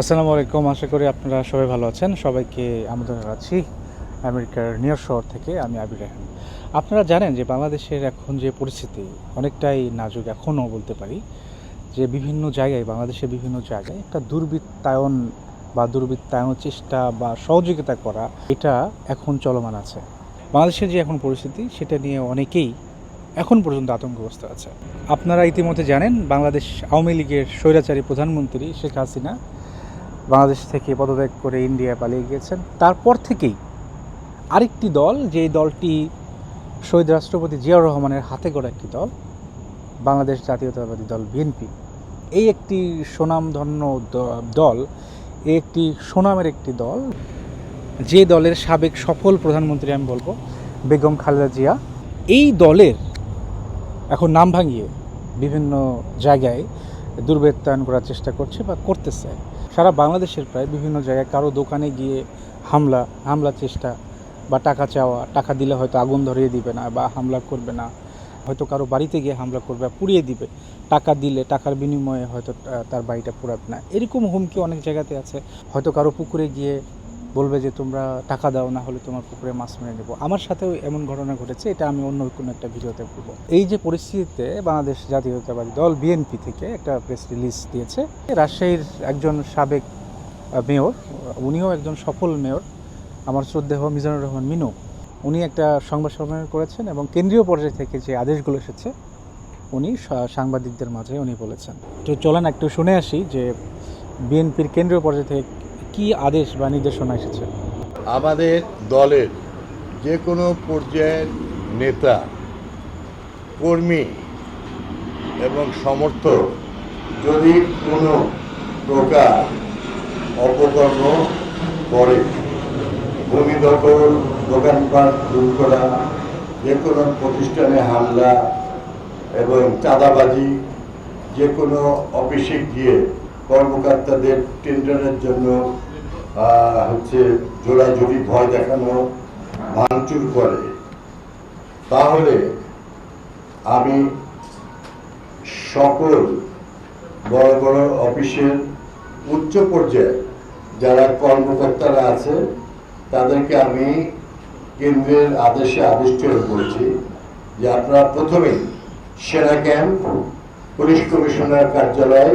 আসসালামু আলাইকুম। আশা করি আপনারা সবাই ভালো আছেন। সবাইকে আমন্ত্রণ জানাচ্ছি আমেরিকার নিউ শহর থেকে আমি আবির রেহান আপনারা জানেন যে বাংলাদেশের এখন যে পরিস্থিতি অনেকটাই নাজুক এখনও বলতে পারি, যে বিভিন্ন জায়গায়, বাংলাদেশের বিভিন্ন জায়গায় একটা দুর্বৃত্তায়ন বা দুর্বৃত্তায়ন চেষ্টা বা সহযোগিতা করা, এটা এখন চলমান আছে। বাংলাদেশের যে এখন পরিস্থিতি, সেটা নিয়ে অনেকেই এখন পর্যন্ত আতঙ্কগ্রস্ত আছে। আপনারা ইতিমধ্যে জানেন, বাংলাদেশ আওয়ামী লীগের স্বৈরাচারী প্রধানমন্ত্রী শেখ হাসিনা বাংলাদেশ থেকে পদত্যাগ করে ইন্ডিয়া পালিয়ে গিয়েছেন। তারপর থেকেই আরেকটি দল যে দলটি শহীদ রাষ্ট্রপতি জিয়াউর রহমানের হাতে গড়া একটি দল, বাংলাদেশ জাতীয়তাবাদী দল বিএনপি। এই একটি সুনামধন্য দল, এই একটি সুনামের একটি দল, যে দলের সাবেক সফল প্রধানমন্ত্রী আমি বলব, বেগম খালেদা জিয়া। এই দলের এখন নাম ভাঙিয়ে বিভিন্ন জায়গায় দুর্বৃত্তায়ন করার চেষ্টা করছে বা করতেছে। সারা বাংলাদেশের প্রায় বিভিন্ন জায়গায় কারও দোকানে গিয়ে হামলা হামলা চেষ্টা বা টাকা চাওয়া, টাকা দিলে হয়তো আগুন ধরিয়ে দিবে না বা হামলা করবে না। হয়তো কারও বাড়িতে গিয়ে হামলা করবে পুড়িয়ে দিবে। টাকা দিলে, টাকার বিনিময়ে হয়তো তার বাড়িটা পুরাবে না। এরকম হুমকি অনেক জায়গাতে আছে। হয়তো কারও পুকুরে গিয়ে বলবে যে তোমরা টাকা দাও, না হলে তোমার পুকুরে মাছ মেরে নেব। আমার সাথেও এমন ঘটনা ঘটেছে, এটা আমি অন্য কোনো একটা ভিডিওতে বলব। এই যে পরিস্থিতিতে বাংলাদেশ জাতীয়তাবাদী দল বিএনপি থেকে একটা প্রেস রিলিজ দিয়েছে। রাজশাহীর একজন সাবেক মেয়র, উনিও একজন সফল মেয়র, আমার শ্রদ্ধেয় মিজানুর রহমান মিনু। উনি একটা সংবাদ সম্মেলন করেছেন এবং কেন্দ্রীয় পর্যায় থেকে যে আদেশগুলো এসেছে, উনি সাংবাদিকদের মাঝে উনি বলেছেন। তো চলেন একটু শুনে আসি যে বিএনপির কেন্দ্রীয় পর্যায় থেকে কি আদেশ বা নির্দেশনা এসেছে? আমাদের দলের যে কোনো পর্যায়ের নেতা, কর্মী এবং সমর্থক যদি কোনো প্রকার অপকর্ম করে ভূমি দখল দোকানপাট দূর করা, যে কোনো প্রতিষ্ঠানে হামলা এবং চাঁদাবাজি, যে কোনো অফিসে গিয়ে কর্মকর্তাদের টেন্ডারের জন্য হচ্ছে জোড়াজুড়ি ভয় দেখানো, ভাঙচুর করে। তাহলে আমি সকল বড় বড় অফিসের উচ্চ পর্যায়ে যারা কর্মকর্তারা আছে, তাদেরকে আমি কেন্দ্রের আদেশে আদিষ্ট করেছি যে আপনারা প্রথমেই সেনা ক্যাম্প, পুলিশ কমিশনার কার্যালয়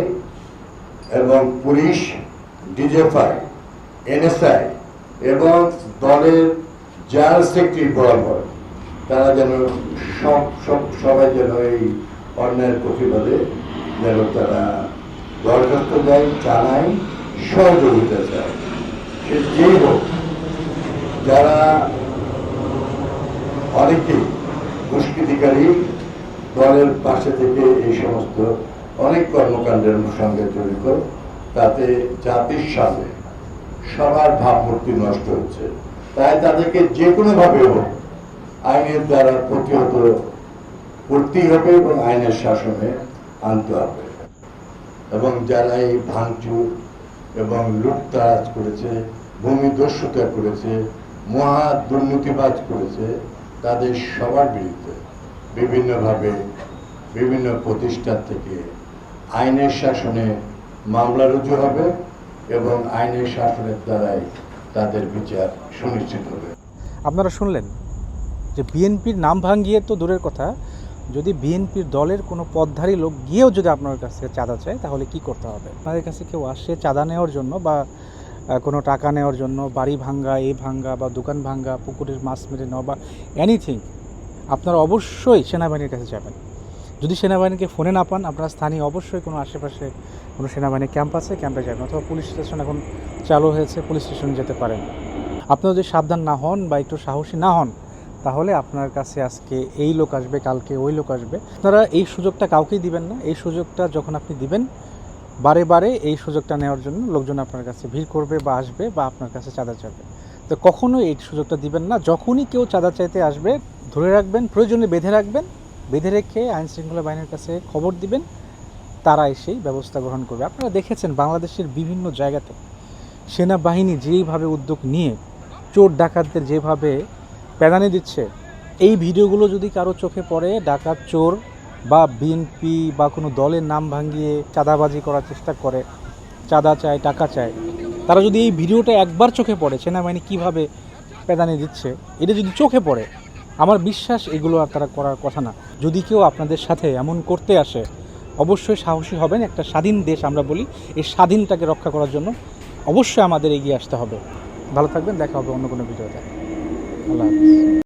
এবং পুলিশ ডিজেফাই এনএসআই এবং দলের জেনারেল সেক্রেটারি বরাবর তারা যেন সব সব, সবাই যেন এই অন্যায়ের প্রতিবাদে যেন তারা দরখাস্ত দেয়, জানায়, সহযোগিতা চায়। সে যেই হোক, যারা অনেকেই দুষ্কৃতিকারী দলের পাশে থেকে এই সমস্ত অনেক কর্মকাণ্ডের সঙ্গে জড়িত, তাতে জাতির সামনে সবার ভাবমূর্তি নষ্ট হচ্ছে। তাই তাদেরকে যে কোনোভাবে হোক আইনের দ্বারা প্রতিহত করতেই হবে এবং আইনের শাসনে আনতে হবে। এবং যারা এই ভাঙচুর এবং লুটতারাজ করেছে, ভূমি দস্যুতা করেছে, মহা দুর্নীতিবাজ করেছে, তাদের সবার বিরুদ্ধে বিভিন্নভাবে বিভিন্ন প্রতিষ্ঠান থেকে আইনের শাসনে মামলা রুজু হবে এবং আইনের শাসনের দ্বারাই তাদের বিচার সুনিশ্চিত হবে। আপনারা শুনলেন যে বিএনপির নাম ভাঙিয়ে তো দূরের কথা, যদি বিএনপির দলের কোনো পদধারী লোক গিয়েও যদি আপনার কাছ চাঁদা চায়, তাহলে কি করতে হবে? আপনাদের কাছে কেউ আসে চাঁদা নেওয়ার জন্য বা কোনো টাকা নেওয়ার জন্য, বাড়ি ভাঙ্গা, এ ভাঙ্গা বা দোকান ভাঙ্গা, পুকুরের মাছ মেরে নেওয়া বা এনিথিং আপনারা অবশ্যই সেনাবাহিনীর কাছে যাবেন। যদি সেনাবাহিনীকে ফোনে না পান, আপনারা স্থানীয় অবশ্যই কোনো আশেপাশে কোনো সেনাবাহিনীর ক্যাম্প আছে, ক্যাম্পে যাবেন অথবা পুলিশ স্টেশন এখন চালু হয়েছে, পুলিশ স্টেশনে যেতে পারেন। আপনারা যদি সাবধান না হন বা একটু সাহসী না হন, তাহলে আপনার কাছে আজকে এই লোক আসবে, কালকে ওই লোক আসবে। আপনারা এই সুযোগটা কাউকেই দিবেন না। এই সুযোগটা যখন আপনি দিবেন, বারে বারে এই সুযোগটা নেওয়ার জন্য লোকজন আপনার কাছে ভিড় করবে বা আসবে বা আপনার কাছে চাঁদা চাবে। তো কখনোই এই সুযোগটা দিবেন না। যখনই কেউ চাঁদা চাইতে আসবে, ধরে রাখবেন, প্রয়োজনে বেঁধে রাখবেন। বেঁধে রেখে আইন শৃঙ্খলা বাহিনীর কাছে খবর দিবেন তারা এসেই ব্যবস্থা গ্রহণ করবে। আপনারা দেখেছেন বাংলাদেশের বিভিন্ন জায়গাতে সেনাবাহিনী যেইভাবে উদ্যোগ নিয়ে চোর ডাকাতদের যেভাবে প্যাদানি দিচ্ছে, এই ভিডিওগুলো যদি কারও চোখে পড়ে, ডাকাত, চোর বা বিএনপি বা কোনো দলের নাম ভাঙিয়ে চাঁদাবাজি করার চেষ্টা করে, চাঁদা চায়, টাকা চায়, তারা যদি এই ভিডিওটা একবার চোখে পড়ে, সেনাবাহিনী কীভাবে পেদানি দিচ্ছে, এটা যদি চোখে পড়ে আমার বিশ্বাস এগুলো আর তারা করার কথা না। যদি কেউ আপনাদের সাথে এমন করতে আসে, অবশ্যই সাহসী হবেন একটা স্বাধীন দেশ আমরা বলি। এই স্বাধীনটাকে রক্ষা করার জন্য অবশ্যই আমাদের এগিয়ে আসতে হবে। ভালো থাকবেন, দেখা হবে অন্য কোনো ভিডিওতে। আল্লাহ হাফিজ।